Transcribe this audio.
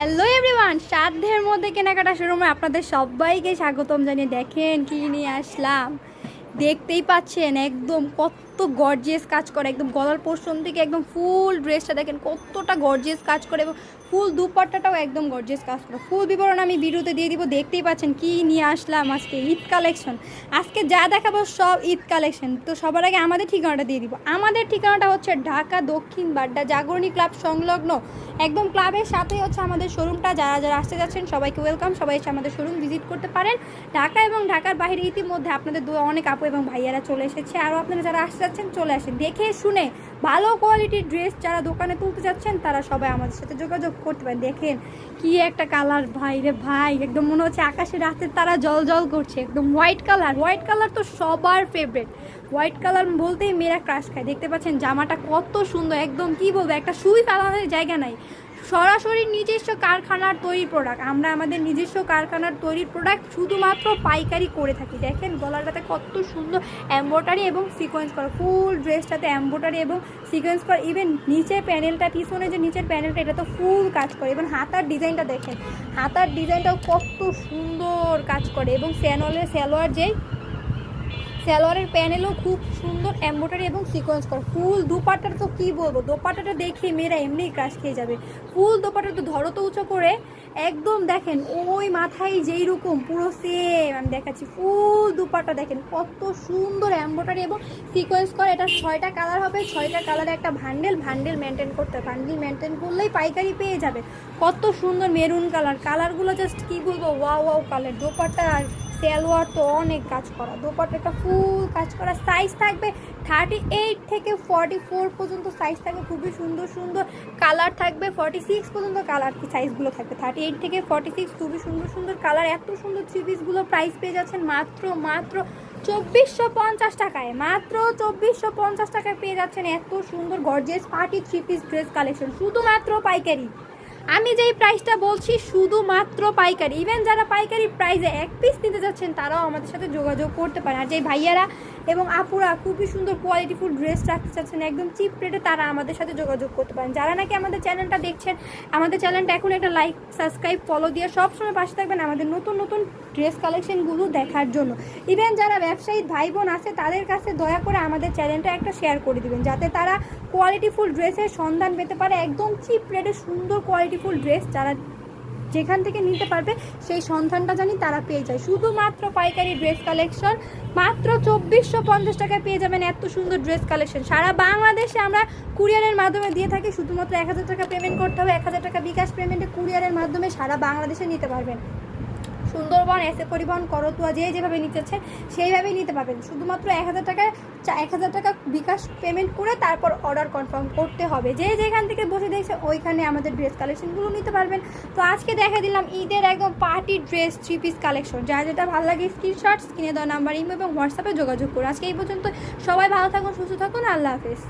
Hello everyone সাধ্যের মধ্যে কেনাকাটা শুরু হয় আপনাদের সবাইকে স্বাগতম জানিয়ে দেখেন কি নিয়ে আসলাম। দেখতেই পাচ্ছেন একদম কত গর্জিয়াস কাজ করে, একদম গলার পোর্শন থেকে একদম ফুল ড্রেসটা দেখেন, কতটা গর্জিয়াস কাজ করে এবং ফুল দুপাট্টাটাও একদম গর্জিয়াস কাজ করে। ফুল বিবরণ আমি ভিডিওতে দিয়ে দিব, দেখতেই পাচ্ছেন কি নিয়ে আসলাম আজকে ঈদ কালেকশন আজকে যা দেখাবো সব ঈদ কালেকশন তো সবার আগে আমাদের ঠিকানাটা দিয়ে দিব। আমাদের ঠিকানাটা হচ্ছে ঢাকা দক্ষিণ বাড্ডা জাগরণী ক্লাব সংলগ্ন। একদম ক্লাবের সাথেই হচ্ছে আমাদের শোরুমটা যারা যারা আসতে যাচ্ছেন, সবাইকে ওয়েলকাম সবাই এসে আমাদের শোরুম ভিজিট করতে পারেন। ঢাকা এবং ঢাকার বাইরে ইতিমধ্যে আপনাদের দু, অনেক আপু এবং ভাইয়ারা চলে এসেছে। আরও আপনারা যারা আসতে যাচ্ছেন, চলে আসেন। দেখে শুনে ভালো কোয়ালিটির ড্রেস যারা দোকানে তুলতে যাচ্ছেন, তারা সবাই আমাদের সাথে যোগাযোগ করতে পারেন। দেখেন কি একটা কালার ভাই রে ভাই, একদম মনে হচ্ছে আকাশে রাতে তারা জল জল করছে, একদম হোয়াইট কালার হোয়াইট কালার তো সবার ফেভারেট হোয়াইট কালার বলতেই মেয়েরা ক্রাশ খায়। দেখতে পাচ্ছেন জামাটা কত সুন্দর, একদম কি বলব, একটা সুই কালারের জায়গা নাই। সরাসরি নিজস্ব কারখানার তৈরি প্রোডাক্ট আমরা আমাদের নিজস্ব কারখানার তৈরি প্রোডাক্ট শুধুমাত্র পাইকারি করে থাকি। দেখেন গলাটাতে কত সুন্দর এম্ব্রয়ডারি এবং সিকোয়েন্স করা। ফুল ড্রেসটাতে এম্ব্রয়ডারি এবং সিকোয়েন্স করা। ইভেন নিচের প্যানেলটা পিছনে যে নিচের প্যানেলটা এটা তো ফুল কাজ করে। এবং হাতার ডিজাইনটা দেখেন, হাতার ডিজাইনটাও কত সুন্দর কাজ করে। এবং স্যানলের স্যালোয়ার যেই সালোয়ারের প্যানেলও খুব সুন্দর এম্ব্রয়ডারি এবং সিকোয়েন্স করা। ফুল দুপাট্টাটা তো কী বলব? দোপাট্টাটা দেখে মেয়েরা এমনিই ক্রাশ খেয়ে যাবে। ফুল দোপাট্টা তো ধরো তো উঁচু করে। একদম দেখেন, ওই মাথায় যেই রকম পুরো সেম আমি দেখাচ্ছি। ফুল দুপাট্টা দেখেন, কত সুন্দর এম্ব্রয়ডারি এবং সিকোয়েন্স করা। এটা ছয়টা কালার হবে, ছয়টা কালারে একটা ভান্ডেল ভান্ডেল মেনটেন করতে হবে। ভান্ডেল মেনটেন করলেই পাইকারি পেয়ে যাবে। কত সুন্দর মেরুন কালার কালারগুলো জাস্ট কী বলব? ওয়াও ওয়াও কালার দোপাট্টা আর সালোয়ার তো অনেক কাজ করা, দোপাট্টাটা ফুল কাজ করা সাইজ থাকবে থার্টি এইট থেকে ফর্টি ফোর পর্যন্ত সাইজ থাকবে, খুবই সুন্দর সুন্দর কালার থাকবে ফর্টি সিক্স পর্যন্ত কালার সাইজগুলো থাকবে থার্টি এইট থেকে ফর্টি সিক্স খুবই সুন্দর সুন্দর কালার এত সুন্দর থ্রি পিসগুলো প্রাইস পেয়ে যাচ্ছেন মাত্র মাত্র চব্বিশশো পঞ্চাশ টাকায়, মাত্র চব্বিশশো পঞ্চাশ টাকায় পেয়ে যাচ্ছেন এত সুন্দর gorgeous party three piece dress collection শুধুমাত্র পাইকারি। আমি যেই প্রাইসটা বলছি, শুধুমাত্র পাইকারি। ইভেন যারা পাইকারি প্রাইসে এক পিস নিতে যাচ্ছেন, তারাও আমাদের সাথে যোগাযোগ করতে পারে। আর যেই ভাইয়ারা এবং আপুরা খুবই সুন্দর কোয়ালিটিফুল ড্রেস রাখতে চাচ্ছেন, একদম চিপ রেটে তারা আমাদের সাথে যোগাযোগ করতে পারেন। যারা নাকি আমাদের চ্যানেলটা দেখছেন, আমাদের চ্যানেলটা এখন একটা লাইক সাবস্ক্রাইব ফলো দিয়ে সবসময় পাশে থাকবেন আমাদের নতুন নতুন ড্রেস কালেকশনগুলো দেখার জন্য। ইভেন যারা ব্যবসায়ী ভাই বোন আছে, তাদের কাছে দয়া করে আমাদের চ্যানেলটা একটা শেয়ার করে দিবেন, যাতে তারা কোয়ালিটিফুল ড্রেসের সন্ধান পেতে পারে, একদম চিপ রেটে সুন্দর কোয়ালিটিফুল ড্রেস যারা যেখান থেকে নিতে পারবে সেই সন্ধানটা জানি তারা পেয়ে যায়। শুধুমাত্র পাইকারি ড্রেস কালেকশন, মাত্র চব্বিশশো পঞ্চাশ টাকায় পেয়ে যাবেন এত সুন্দর ড্রেস কালেকশন। সারা বাংলাদেশে আমরা কুরিয়ারের মাধ্যমে দিয়ে থাকি, শুধুমাত্র এক হাজার টাকা পেমেন্ট করতে হবে, এক হাজার টাকা বিকাশ পেমেন্টে কুরিয়ারের মাধ্যমে সারা বাংলাদেশে নিতে পারবেন। সুন্দরবন এসে পরিবহন করতুয়া যে যেভাবে নিতেছে, সেইভাবেই নিতে পারবেন। শুধুমাত্র এক হাজার টাকায় এক হাজার টাকা বিকাশ পেমেন্ট করে তারপর অর্ডার কনফার্ম করতে হবে। যে যেখান থেকে বসে দেখছে, ওইখানে আমাদের ড্রেস কালেকশনগুলো নিতে পারবেন। তো আজকে দেখা দিলাম ঈদের একদম party dress three piece collection যা যেটা ভালো লাগে স্ক্রিনশট স্ক্রিনে দেওয়া নাম্বার ইমো এবং হোয়াটসঅ্যাপে যোগাযোগ করুন। আজকে এই পর্যন্ত সবাই ভালো থাকুন, সুস্থ থাকুন। আল্লাহ হাফেজ।